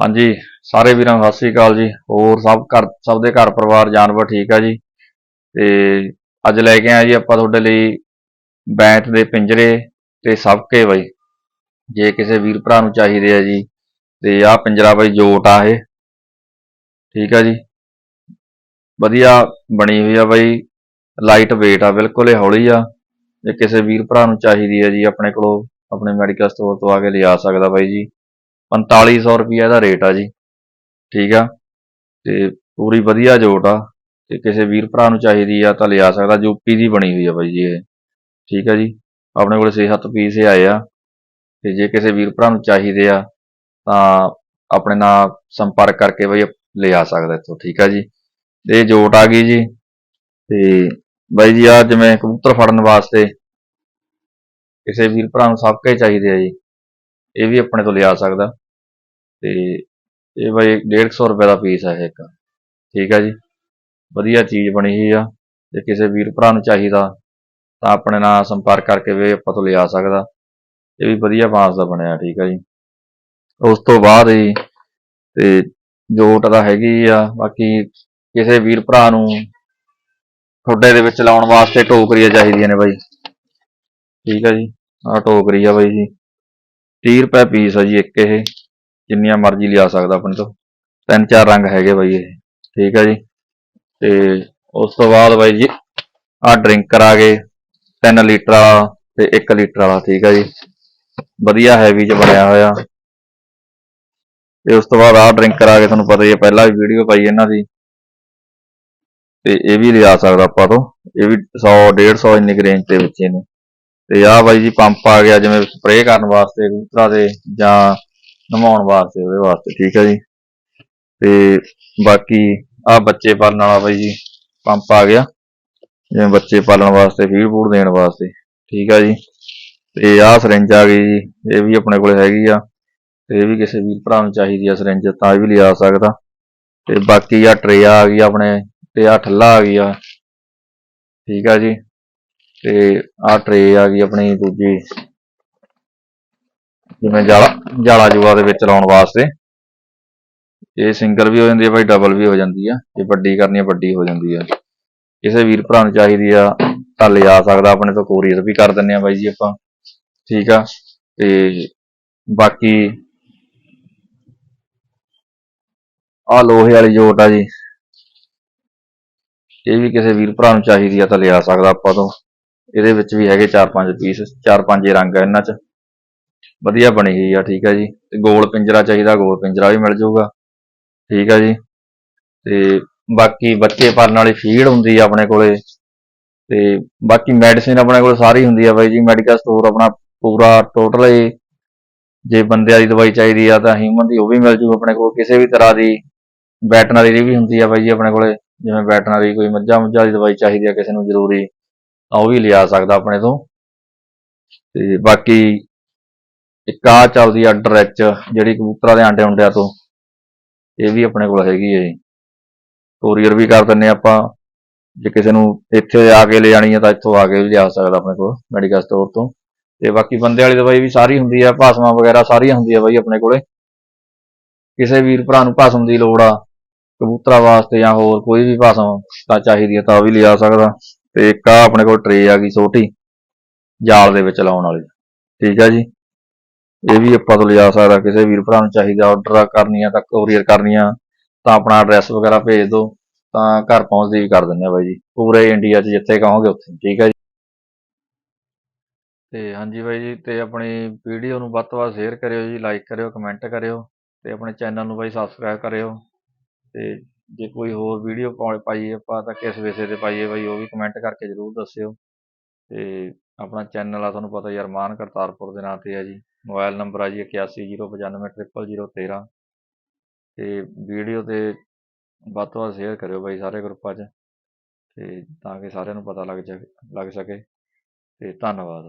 ਹਾਂਜੀ, ਸਾਰੇ ਵੀਰਾਂ ਸਤਿ ਸ੍ਰੀ ਅਕਾਲ ਜੀ। ਹੋਰ ਸਭ ਘਰ, ਸਭ ਦੇ ਘਰ ਪਰਿਵਾਰ, ਜਾਨਵਰ ਠੀਕ ਆ ਜੀ? ਤੇ ਅੱਜ ਲੈ ਕੇ ਆਏ ਜੀ ਆਪਾਂ ਤੁਹਾਡੇ ਲਈ ਬੈਂਤ ਦੇ ਪਿੰਜਰੇ ਤੇ ਸਬਕੇ ਬਾਈ। ਜੇ ਕਿਸੇ ਵੀਰ ਭਰਾ ਨੂੰ ਚਾਹੀਦੇ ਆ ਜੀ, ਤੇ ਆਹ ਪਿੰਜਰਾ ਬਾਈ ਜੋਟ ਆ ਇਹ। ਠੀਕ ਆ ਜੀ? ਵਧੀਆ ਬਣੀ ਹੋਈ ਆ ਬਾਈ, ਲਾਈਟ weight ਆ, ਬਿਲਕੁਲ ਇਹ ਹੌਲੀ ਆ। ਜੇ ਕਿਸੇ ਵੀਰ ਭਰਾ ਨੂੰ ਚਾਹੀਦੀ ਹੈ ਜੀ, ਆਪਣੇ ਕੋਲੋਂ ਆਪਣੇ ਮੈਡੀਕਲ ਸਟੋਰ ਤੋਂ ਆ ਕੇ ਲਿਆ ਸਕਦਾ ਬਾਈ ਜੀ। 4500 ਰੁਪਈਆ ਦਾ ਰੇਟ ਆ ਜੀ। ਠੀਕ ਆ? ਤੇ ਪੂਰੀ ਵਧੀਆ ਜੋਟ ਆ। ਤੇ ਕਿਸੇ ਵੀਰ ਭਰਾ ਨੂੰ ਚਾਹੀਦੀ ਆ ਤਾਂ ਲਿਆ ਸਕਦਾ। ਯੂਪੀ ਦੀ ਬਣੀ ਹੋਈ ਆ ਬਾਈ ਜੀ ਇਹ। ਠੀਕ ਆ ਜੀ? ਆਪਣੇ ਕੋਲ 6-7 ਪੀਸ ਹੀ ਆਏ ਆ। ਤੇ ਜੇ ਕਿਸੇ ਵੀਰ ਭਰਾ ਨੂੰ ਚਾਹੀਦੇ ਆ ਤਾਂ ਆਪਣੇ ਨਾਲ ਸੰਪਰਕ ਕਰਕੇ ਬਈ ਲਿਆ ਸਕਦਾ ਇੱਥੋਂ। ਠੀਕ ਆ ਜੀ? ਇਹ ਜੋਟ ਆ ਗਈ ਜੀ। ਤੇ ਬਾਈ ਜੀ ਆ ਜਿਵੇਂ ਕਬੂਤਰ ਫੜਨ ਵਾਸਤੇ ਕਿਸੇ ਵੀਰ ਭਰਾ ਨੂੰ ਸਭ ਕੇ ਚਾਹੀਦੇ ਆ ਜੀ। ਇਹ ਵੀ ਆਪਣੇ ਤੋਂ ਲਿਆ ਸਕਦਾ। ਤੇ ਇਹ ਬਾਈ 150 ਰੁਪਏ ਦਾ ਪੀਸ ਹੈ ਇੱਕ। ਠੀਕ ਹੈ ਜੀ? ਵਧੀਆ ਚੀਜ਼ ਬਣੀ ਹੋਈ ਆ ਜੇ ਕਿਸੇ ਵੀਰ ਭਰਾ ਨੂੰ ਚਾਹੀਦਾ ਤਾਂ ਆਪਣੇ ਨਾਲ ਸੰਪਰਕ ਕਰਕੇ ਵੀ ਆਪਾਂ ਤੋਂ ਲਿਆ ਸਕਦਾ। ਇਹ ਵੀ ਵਧੀਆ ਬਾਂਸ ਦਾ ਬਣਿਆ, ਠੀਕ ਹੈ ਜੀ? ਉਸ ਤੋਂ ਬਾਅਦ ਜੀ ਤੇ ਜੋਟ ਦਾ ਹੈਗੀ ਆ, ਬਾਕੀ ਕਿਸੇ ਵੀਰ ਭਰਾ ਨੂੰ ਖੁੱਡੇ ਦੇ ਵਿੱਚ ਲਾਉਣ ਵਾਸਤੇ ਟੋਕਰੀਆਂ ਚਾਹੀਦੀਆਂ ਨੇ ਬਾਈ। ਠੀਕ ਹੈ ਜੀ? ਆਹ ਟੋਕਰੀ ਆ ਬਾਈ ਜੀ। 30 ਰੁਪਏ ਪੀਸ ਆ ਜੀ ਇੱਕ ਇਹ। ਜਿੰਨੀਆਂ ਮਰਜ਼ੀ ਲਿਆ ਸਕਦਾ ਆਪਣੇ ਤੋਂ। ਤਿੰਨ ਚਾਰ ਰੰਗ ਹੈਗੇ ਬਾਈ ਇਹ। ਠੀਕ ਹੈ ਜੀ। ਤੇ ਉਸ ਤੋਂ ਬਾਅਦ ਬਾਈ ਜੀ, ਆਹ ਡਰਿੰਕਰ ਆ ਗਏ। 3 ਲੀਟਰ ਵਾਲਾ ਤੇ 1 ਲੀਟਰ ਵਾਲਾ। ਠੀਕ ਆ ਜੀ। ਵਧੀਆ ਹੈਵੀ ਚ ਬਣਿਆ ਹੋਇਆ। ਤੇ ਉਸ ਤੋਂ ਬਾਅਦ ਆਹ ਡਰਿੰਕਰ ਆ ਗਏ। ਤੁਹਾਨੂੰ ਪਤਾ ਹੀ ਹੈ ਪਹਿਲਾਂ ਵੀ ਵੀਡੀਓ ਪਾਈ ਇਹਨਾਂ ਦੀ। ਤੇ ਇਹ ਵੀ ਲਿਆ ਸਕਦਾ ਆਪਾਂ ਤੋਂ। ਇਹ ਵੀ 100 150 ਇੰਨੀ ਕੁ ਰੇਂਜ ਦੇ ਵਿੱਚ ਇਹਨੂੰ। ਤੇ ਆਹ ਬਾਈ ਜੀ ਪੰਪ ਆ ਗਿਆ, ਜਿਵੇਂ ਸਪਰੇਅ ਕਰਨ ਵਾਸਤੇ ਕਬੂਤਰਾਂ ਦੇ ਜਾਂ ਨਮਾਉਣ ਵਾਸਤੇ, ਉਹਦੇ ਵਾਸਤੇ, ਠੀਕ ਹੈ ਜੀ? ਤੇ ਬਾਕੀ ਆਹ ਬੱਚੇ ਪਾਲਣ ਵਾਲਾ ਬਾਈ ਜੀ, ਪੰਪ ਆ ਗਿਆ। ਜਿਵੇਂ ਬੱਚੇ ਪਾਲਣ ਵਾਸਤੇ, ਫੀਡ ਫੂਡ ਦੇਣ ਵਾਸਤੇ, ਠੀਕ ਆ ਜੀ? ਤੇ ਆਹ ਸਿਰਿੰਜ ਆ ਗਈ ਜੀ, ਇਹ ਵੀ ਆਪਣੇ ਕੋਲ ਹੈਗੀ ਆ। ਤੇ ਇਹ ਵੀ ਕਿਸੇ ਵੀਰ ਭਰਾ ਨੂੰ ਚਾਹੀਦੀ ਆ ਸਿਰਿੰਜ ਤਾਂ ਇਹ ਵੀ ਲਿਆ ਸਕਦਾ। ਤੇ ਬਾਕੀ ਆ ਟਰੇ ਆ ਗਈ ਆਪਣੇ, ਤੇ ਆ ਠੱਲਾ ਆ ਗਈ ਆ ਠੀਕ ਆ ਜੀ? ਤੇ ਆ ਟਰੇ ਆ ਗਈ ਆਪਣੀ ਦੂਜੀ। ਜਿਵੇਂ ਜਾਲਾ ਜਾਲਾ ਜੂਆ ਦੇ ਵਿੱਚ ਲਾਉਣ ਵਾਸਤੇ। ਇਹ ਸਿੰਗਲ ਵੀ ਹੋ ਜਾਂਦੀ ਹੈ ਬਾਈ ਡਬਲ ਵੀ ਹੋ ਜਾਂਦੀ ਆ। ਜੇ ਵੱਡੀ ਕਰਨੀ ਹੈ, ਵੱਡੀ ਹੋ ਜਾਂਦੀ ਆ। ਕਿਸੇ ਵੀਰ ਭਰਾ ਨੂੰ ਚਾਹੀਦੀ ਆ, ਤਾਂ ਲਿਆ ਸਕਦਾ, ਆਪਣੇ ਤੋਂ ਕੋਰੀਅਰ ਵੀ ਕਰ ਦਿੰਨੇ ਆ ਬਾਈ ਜੀ ਆਪਾਂ। ਠੀਕ ਆ, ਤੇ ਬਾਕੀ ਆ ਲੋਹੇ ਵਾਲੀ ਜੋਟ ਆ ਜੀ। ਇਹ ਵੀ ਕਿਸੇ ਵੀਰ ਭਰਾ ਨੂੰ ਚਾਹੀਦੀ ਆ, ਤਾਂ ਲਿਆ ਸਕਦਾ ਆਪਾਂ ਤੋਂ। ਇਹਦੇ ਵਿੱਚ ਵੀ ਹੈਗੇ 4-5 ਪੀਸ 4-5 ਰੰਗ ਆ ਇਹਨਾਂ 'ਚ। ਵਧੀਆ ਬਣੀ ਹੋਈ ਆ, ਠੀਕ ਆ ਜੀ। ਤੇ ਗੋਲ ਪਿੰਜਰਾ ਚਾਹੀਦਾ, ਗੋਲ ਪਿੰਜਰਾ ਵੀ ਮਿਲ ਜਾਊਗਾ। ਠੀਕ ਆ ਜੀ। ਤੇ ਬਾਕੀ ਬੱਚੇ ਪਾਲਣ ਵਾਲੀ ਫੀਡ ਹੁੰਦੀ ਆ ਆਪਣੇ ਕੋਲੇ। ਤੇ ਬਾਕੀ ਮੈਡੀਸਿਨ ਆਪਣੇ ਕੋਲ ਸਾਰੀ ਹੁੰਦੀ ਆ ਬਾਈ ਜੀ। ਮੈਡੀਕਲ ਸਟੋਰ ਆਪਣਾ ਪੂਰਾ ਟੋਟਲ ਹੀ ਜੇ ਬੰਦਿਆਂ ਦੀ ਦਵਾਈ ਚਾਹੀਦੀ ਆ ਤਾਂ ਹਿਊਮਨ ਦੀ ਉਹ ਵੀ ਮਿਲ ਜੂ ਆਪਣੇ ਕੋਲ। ਕਿਸੇ ਵੀ ਤਰ੍ਹਾਂ ਦੀ ਵੈਟਰਨਰੀ ਦੀ ਵੀ ਹੁੰਦੀ ਆ ਬਾਈ ਜੀ ਆਪਣੇ ਕੋਲੇ। ਜਿਵੇਂ ਵੈਟਰਨਰੀ ਕੋਈ ਮੱਝਾਂ ਮੁੱਝਾਂ ਦੀ ਦਵਾਈ ਚਾਹੀਦੀ ਆ ਕਿਸੇ ਨੂੰ ਜ਼ਰੂਰੀ, ਤਾਂ ਉਹ ਵੀ ਲਿਆ ਸਕਦਾ ਆਪਣੇ ਤੋਂ। ਤੇ ਬਾਕੀ ਇੱਕ ਆ ਚੱਲਦੀ ਆ ਅੰਡਰ ਜਿਹੜੀ ਕਬੂਤਰਾਂ ਦੇ ਆਂਡੇ ਹੁੰਡਿਆਂ ਤੋਂ। ਇਹ ਵੀ ਆਪਣੇ ਕੋਲ ਹੈਗੀ ਹੈ ਜੀ। ਕੋਰੀਅਰ ਵੀ ਕਰ ਦਿੰਨੇ ਆਪਾਂ। ਜੇ ਕਿਸੇ ਨੂੰ ਇੱਥੇ ਆ ਕੇ ਲੈ ਜਾਣੀ ਹੈ ਤਾਂ ਇੱਥੋਂ ਆ ਕੇ ਵੀ ਲਿਆ ਸਕਦਾ ਆਪਣੇ ਕੋਲ ਮੈਡੀਕਲ ਸਟੋਰ ਤੋਂ। ਤੇ ਬਾਕੀ ਬੰਦੇ ਵਾਲੀ ਦਵਾਈ ਵੀ ਸਾਰੀ ਹੁੰਦੀ ਆ, ਭਾਸਮਾਂ ਵਗੈਰਾ ਸਾਰੀਆਂ ਹੁੰਦੀਆਂ ਬਾਈ ਆਪਣੇ ਕੋਲੇ। ਕਿਸੇ ਵੀਰ ਭਰਾ ਨੂੰ ਭਾਸਮ ਦੀ ਲੋੜ ਆ, ਕਬੂਤਰਾਂ ਵਾਸਤੇ ਜਾਂ ਹੋਰ ਕੋਈ ਵੀ ਭਾਸਮ ਤਾਂ ਚਾਹੀਦੀ ਹੈ ਤਾਂ ਵੀ ਲਿਆ ਸਕਦਾ। ਤੇ ਇੱਕ ਆ ਆਪਣੇ ਕੋਲ ਟਰੇ ਆ ਗਈ ਛੋਟੀ, ਜਾਲ ਦੇ ਵਿੱਚ ਲਾਉਣ ਵਾਲੀ। ਠੀਕ ਆ ਜੀ। ਇਹ ਵੀ ਆਪਾਂ ਤੋਂ ਲਿਜਾ ਸਕਦਾ, ਕਿਸੇ ਵੀਰ ਭਰਾ ਨੂੰ ਚਾਹੀਦਾ ਆਰਡਰ ਕਰਨੀ ਆ ਤਾਂ ਕੋਰੀਅਰ ਕਰਨੀ ਆ ਤਾਂ ਆਪਣਾ ਐਡਰੈਸ ਵਗੈਰਾ ਭੇਜ ਦਿਓ ਤਾਂ ਘਰ ਪਹੁੰਚਦੀ ਵੀ ਕਰ ਦਿੰਦੇ ਆ ਬਾਈ ਜੀ। ਪੂਰੇ ਇੰਡੀਆ 'ਚ ਜਿੱਥੇ ਕਹੋਗੇ ਉੱਥੇ, ਠੀਕ ਹੈ ਜੀ? ਤੇ ਹਾਂਜੀ ਬਾਈ ਜੀ, ਤੇ ਆਪਣੀ ਵੀਡੀਓ ਨੂੰ ਵੱਧ ਤੋਂ ਵੱਧ ਸ਼ੇਅਰ ਕਰਿਓ ਜੀ ਲਾਈਕ ਕਰਿਓ ਕਮੈਂਟ ਕਰਿਓ, ਤੇ ਆਪਣੇ ਚੈਨਲ ਨੂੰ ਬਾਈ ਸਬਸਕ੍ਰਾਈਬ ਕਰਿਓ, ਤੇ ਜੇ ਕੋਈ ਹੋਰ ਵੀਡੀਓ ਪਾਈਏ ਆਪਾਂ, ਤਾਂ ਕਿਸ ਵਿਸ਼ੇ ਤੇ ਪਾਈਏ ਬਾਈ, ਉਹ ਵੀ ਕਮੈਂਟ ਕਰਕੇ ਜ਼ਰੂਰ ਦੱਸਿਓ। ਤੇ ਆਪਣਾ ਚੈਨਲ ਆ, ਤੁਹਾਨੂੰ ਪਤਾ ਯਾਰ ਮਾਨ ਕਰਤਾਰਪੁਰ ਦੇ ਨਾਂ ਤੇ ਆ ਜੀ। ਮੋਬਾਈਲ ਨੰਬਰ ਆ ਜੀ 8109500013 ਤੇ ਵੀਡੀਓ ਤੇ ਵੱਧ ਤੋਂ ਵੱਧ ਸ਼ੇਅਰ ਕਰਿਓ ਬਾਈ ਸਾਰੇ ਗਰੁੱਪਾਂ 'ਚ, ਤੇ ਤਾਂ ਕਿ ਸਾਰਿਆਂ ਨੂੰ ਪਤਾ ਲੱਗ ਜਾ ਲੱਗ ਸਕੇ। ਤੇ ਧੰਨਵਾਦ